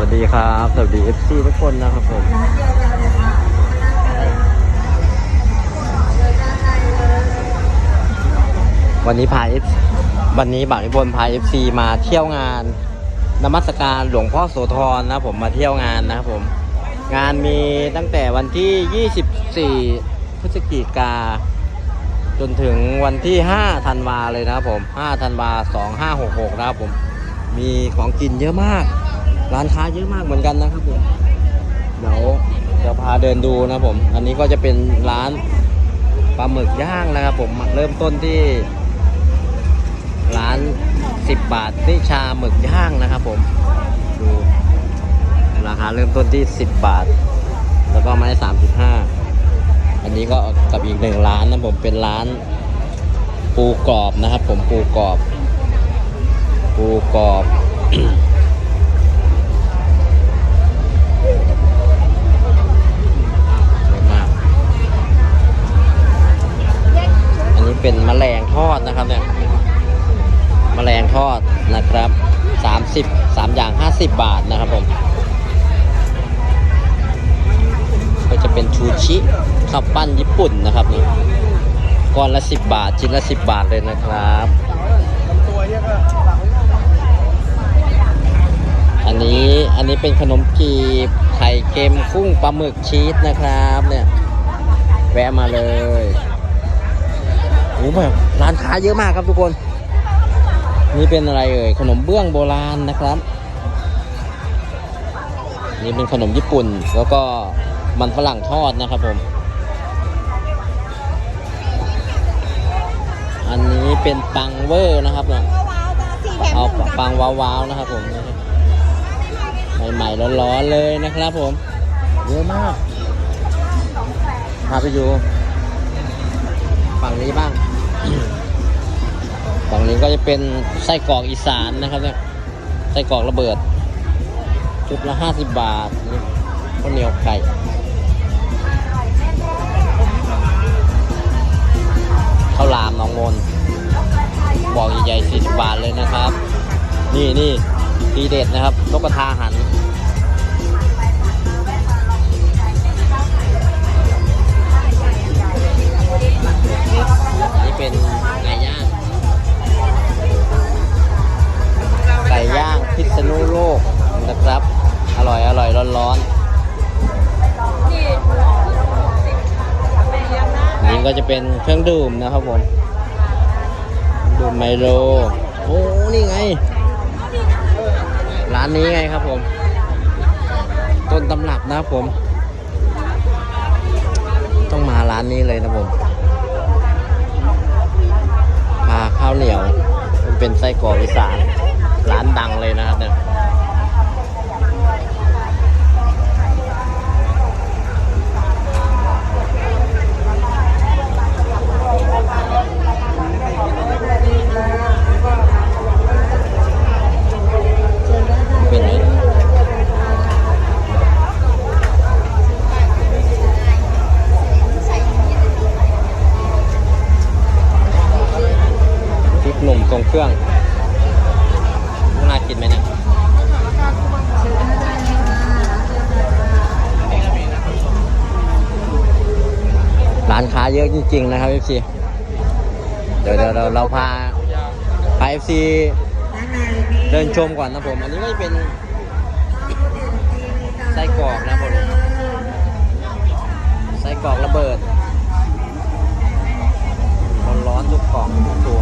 วัสดีครับ สวัสดี FC ทุกคนนะครับผมวันนี้พา F วันนี้บ่าวนิพนธ์พา FC มาเที่ยวงานนมัสการหลวงพ่อโสธรนะผมมาเที่ยวงานนะครับผม งานมีตั้งแต่วันที่ 24 พฤศจิกา จนถึงวันที่ 5 ธันวาเลยนะครับผม 5 ธันวา 2566 นะครับผม มีของกินเยอะมาก ร้านค้าเยอะมากเหมือนกันนะครับผมเดี๋ยวเดี๋ยวพาเดินดูนะผม อันนี้ก็จะเป็นร้านปลาหมึกย่างนะครับผมเริ่มต้นที่ ร้าน 10 บาทนิชาหมึกย่างนะครับผมดูราคาเริ่มต้นที่ 10 บาท แล้วก็ไม้35 อันนี้ก็กับอีกหนึ่งร้านนะผมเป็นร้านปูกรอบนะครับผมปูกรอบ ปูกรอบ นะครับเนี่ยแมลงทอดนะครับ 30 3 อย่าง 50 บาทนะครับผม ก็จะเป็นชูชิข้าวปั้นญี่ปุ่นนะครับนี่ก้อนละ 10 บาท ชิ้นละ 10 บาทเลยนะครับ อันนี้อันนี้เป็นขนมจีบไข่เค็มกุ้งปลาหมึกชีสนะครับเนี่ย แวะมาเลย โอ้แบบร้านค้าเยอะมากครับทุกคน นี่เป็นอะไรเอ่ยขนมเบื้องโบราณนะครับ นี่เป็นขนมญี่ปุ่น แล้วก็มันฝรั่งทอดนะครับผม อันนี้เป็นปังเวอร์นะครับเนี่ยเอาปังว้าวๆนะครับผมใหม่ๆร้อนๆเลยนะครับผม เยอะมากพาไปดูฝั่งนี้บ้าง ฝั่งนี้ก็จะเป็นไส้กรอกอีสานนะครับเนี่ยไส้กรอกระเบิดชุดละห้าสิบบาทนี่ข้าวเหนียวไก่ข้าวหลามหน้องมนบอกใหญ่ๆสี่สิบบาทเลยนะครับ นี่นี่ทีเด็ดนะครับนกกระทาหัน นี่เป็นไก่ย่าง ไก่ย่างพิษณุโลกนะครับ อร่อยอร่อยร้อนร้อนๆนี่ก็จะเป็นเครื่องดื่มนะครับผม ดื่มไมโล โอ้ นี่ไง ร้านนี้ไงครับผม ต้นตำรับนะครับผม ต้องมาร้านนี้เลยนะผม เป็นไส้กรอกอีสานร้านดังเลยนะครับเนี่ย ร้านค้าเยอะจริง ๆ นะครับเอฟซีเดี๋ยวเราเราพาพา FC เดินชมก่อนนะผม อันนี้ก็จะเป็นไส้กรอกนะผมไส้กรอกระเบิดร้อนๆทุกกล่องทุกตัว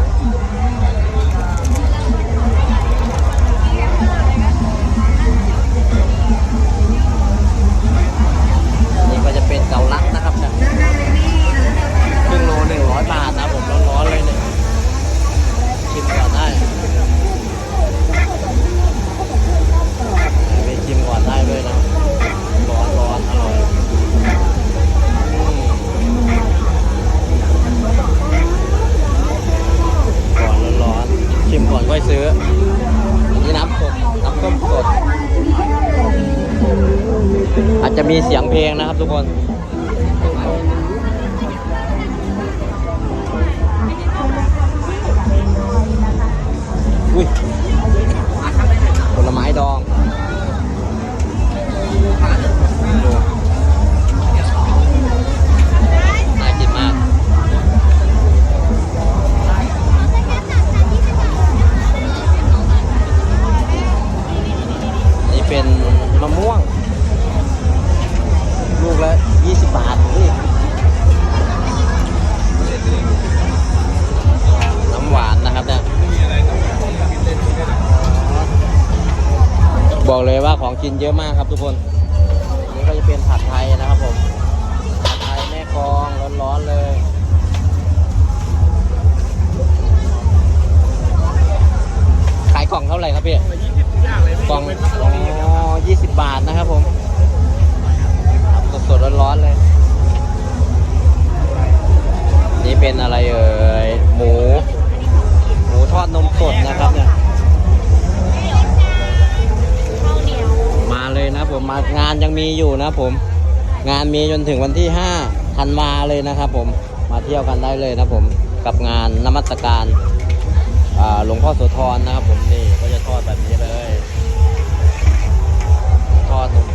มีเสียงเพลงนะครับทุกคนอุ้ยผลไม้ดองน่ากินมาก นี่เป็น กินเยอะมากครับทุกคน ยังมีอยู่นะผม งานมีจนถึงวันที่5ธันวาเลยนะครับผมมาเที่ยวกันได้เลยนะผมกับงานนมัสการหลวงพ่อโสธรนะครับผมนี่ก็จะทอดแบบนี้เลย ทอดตรง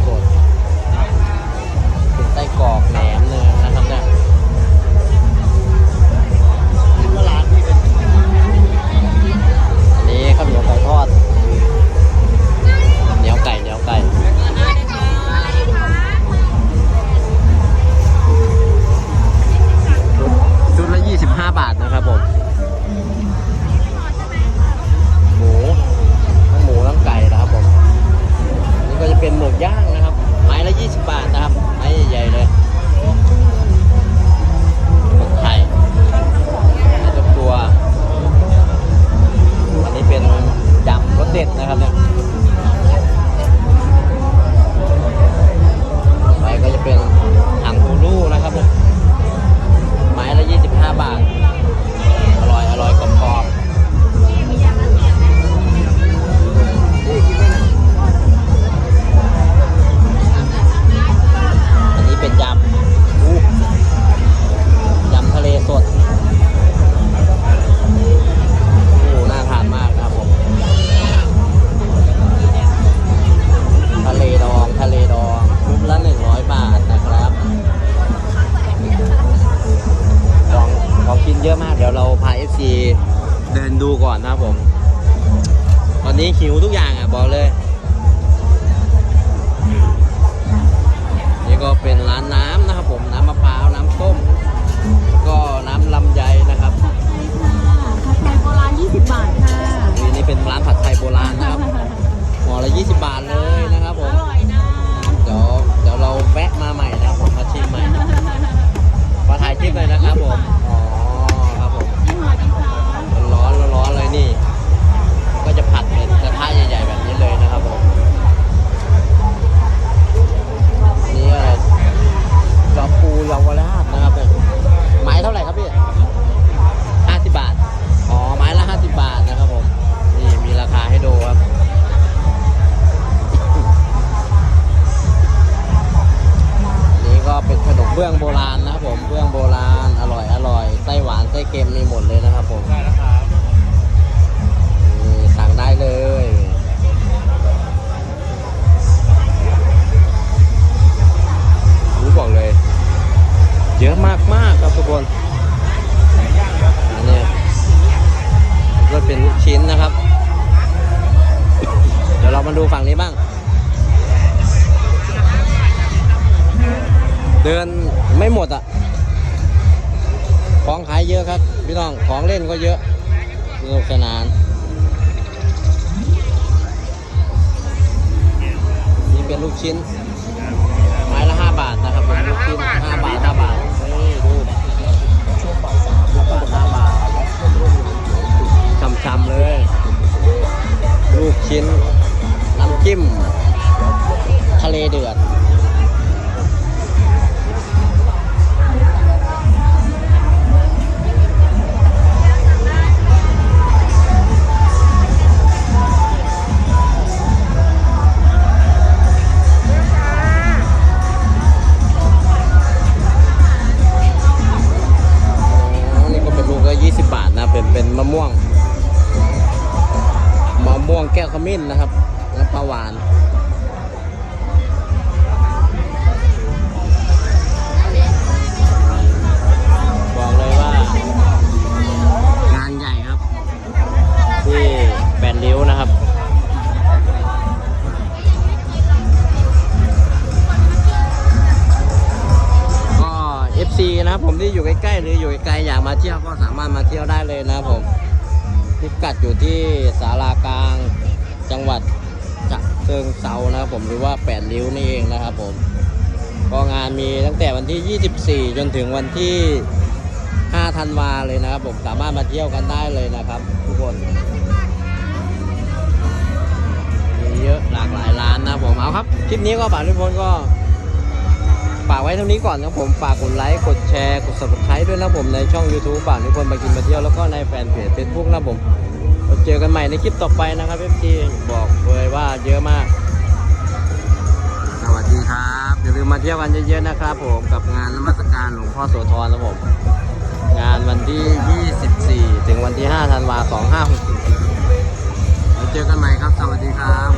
หิวทุกอย่างอะบอกเลย นี่ก็เป็นร้านน้ำนะครับผมน้ำมะพร้าวน้ำส้ม ก็น้ำลำไยนะครับผัดไทยค่ะผัดไทยโบราณ 20 บาทค่ะนี่เป็นร้านผัดไทยโบราณครับห่อละ 20 บาทเลยนะ เยอะมากมากครับทุกคนอันนี้ก็เป็นลูกชิ้นนะครับ เดี๋ยวเรามาดูฝั่งนี้บ้าง เดินไม่หมดอะ ของขายเยอะครับ พี่น้องของเล่นก็เยอะสนุกสนานนี่เป็นลูกชิ้น ไม้ละห้าบาทนะครับ ลูกชิ้นห้าบาทห้าบาท ช้ำๆเลย ลูกชิ้น น้ำจิ้ม ทะเลเดือด นิ่นะครับ แล้วปลาหวานบอกเลยว่างานใหญ่ครับ ที่แปดริ้วนะครับก็เอฟซีนะครับผมที่อยู่ใกล้ๆหรืออยู่ไกลอยากมาเที่ยวก็สามารถมาเที่ยวได้เลยนะครับผมพิกัดอยู่ที่ศาลากลาง จังหวัดจะเชิงเซานะครับผมหรือว่าแปดริ้วนี่เองนะครับผมก็งานมีตั้งแต่วันที่ 24 จนถึงวันที่ 5 ธันวาเลยนะครับผมสามารถมาเที่ยวกันได้เลยนะครับ ทุกคนมีเยอะหลากหลายร้านนะผมเอาครับ คลิปนี้ก็ฝากทุกคนก็ฝากไว้เท่านี้ก่อนครับผมฝากกดไลค์กดแชร์กด subscribe ด้วยนะผมในช่อง YouTube ฝากทุกคนมากินมาเที่ยวแล้วก็ในแฟนเพจ Facebook นะผม เราเจอกันใหม่ในคลิปต่อไปนะครับเอฟซีบอกเลยว่าเยอะมาก สวัสดีครับ อย่าลืมมาเที่ยวกันเยอะๆนะครับผมกับงานนมัสการหลวงพ่อโสธรนะครับผม งานวันที่ 24 ถึงวันที่ 5 ธันวาคม2564เราเจอกันใหม่ครับ สวัสดีครับ